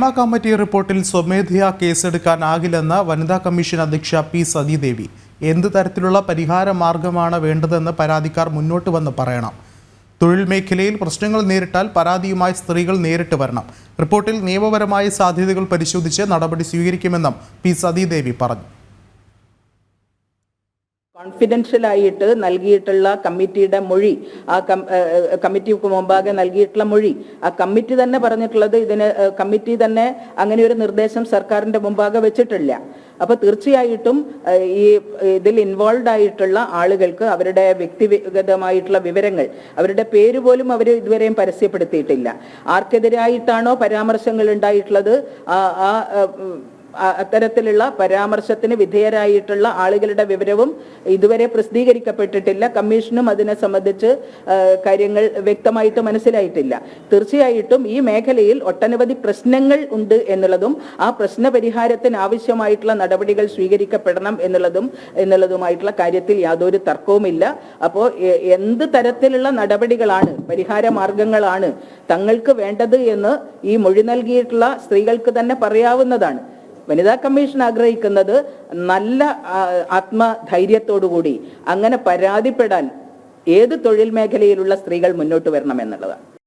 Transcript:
Hema committee റിപ്പോർട്ടിൽ സ്വമേധയാ കേസെടുക്കാനാകില്ലെന്ന് വനിതാ കമ്മീഷൻ അധ്യക്ഷ പി സതീദേവി. എന്ത് തരത്തിലുള്ള പരിഹാര മാർഗമാണ് വേണ്ടതെന്ന് പരാതിക്കാർ മുന്നോട്ട് വന്ന് പറയണം. തൊഴിൽ മേഖലയിൽ പ്രശ്നങ്ങൾ നേരിട്ടാൽ പരാതിയുമായി സ്ത്രീകൾ നേരിട്ട് വരണം. റിപ്പോർട്ടിൽ നിയമപരമായ സാധ്യതകൾ പരിശോധിച്ച് നടപടി സ്വീകരിക്കുമെന്നും പി സതീദേവി പറഞ്ഞു. കോൺഫിഡൻഷ്യൽ ആയിട്ട് നൽകിയിട്ടുള്ള കമ്മിറ്റിയുടെ മൊഴി ആ കമ്മിറ്റിക്ക് മുമ്പാകെ നൽകിയിട്ടുള്ള മൊഴി ആ കമ്മിറ്റി തന്നെ പറഞ്ഞിട്ടുള്ളത് ഇതിന് കമ്മിറ്റി തന്നെ അങ്ങനെ ഒരു നിർദ്ദേശം സർക്കാരിന്റെ മുമ്പാകെ വെച്ചിട്ടില്ല. അപ്പൊ തീർച്ചയായിട്ടും ഈ ഇതിൽ ഇൻവോൾവ് ആയിട്ടുള്ള ആളുകൾക്ക് അവരുടെ വ്യക്തിഗതമായിട്ടുള്ള വിവരങ്ങൾ അവരുടെ പേര് പോലും അവർ ഇതുവരെയും പരസ്യപ്പെടുത്തിയിട്ടില്ല. ആർക്കെതിരായിട്ടാണോ പരാമർശങ്ങൾ ഉണ്ടായിട്ടുള്ളത്? ആ- അത്തരത്തിലുള്ള പരാമർശത്തിന് വിധേയരായിട്ടുള്ള ആളുകളുടെ വിവരവും ഇതുവരെ പ്രസിദ്ധീകരിക്കപ്പെട്ടിട്ടില്ല. കമ്മീഷനും അതിനെ സംബന്ധിച്ച് കാര്യങ്ങൾ വ്യക്തമായിട്ട് മനസ്സിലായിട്ടില്ല. തീർച്ചയായിട്ടും ഈ മേഖലയിൽ ഒട്ടനവധി പ്രശ്നങ്ങൾ ഉണ്ട് എന്നുള്ളതും ആ പ്രശ്ന പരിഹാരത്തിന് ആവശ്യമായിട്ടുള്ള നടപടികൾ സ്വീകരിക്കപ്പെടണം എന്നുള്ളതും എന്നുള്ളതുമായിട്ടുള്ള കാര്യത്തിൽ യാതൊരു തർക്കവുമില്ല. അപ്പോൾ എന്ത് തരത്തിലുള്ള നടപടികളാണ് പരിഹാര മാർഗങ്ങളാണ് തങ്ങൾക്ക് വേണ്ടത് എന്ന് ഈ മൊഴി നൽകിയിട്ടുള്ള സ്ത്രീകൾക്ക് തന്നെ പറയാവുന്നതാണ്. വനിതാ കമ്മീഷൻ ആഗ്രഹിക്കുന്നത് നല്ല ആത്മധൈര്യത്തോടുകൂടി അങ്ങനെ പരാതിപ്പെടാൻ ഏത് തൊഴിൽ മേഖലയിലുള്ള സ്ത്രീകൾ മുന്നോട്ട് വരണം എന്നുള്ളതാണ്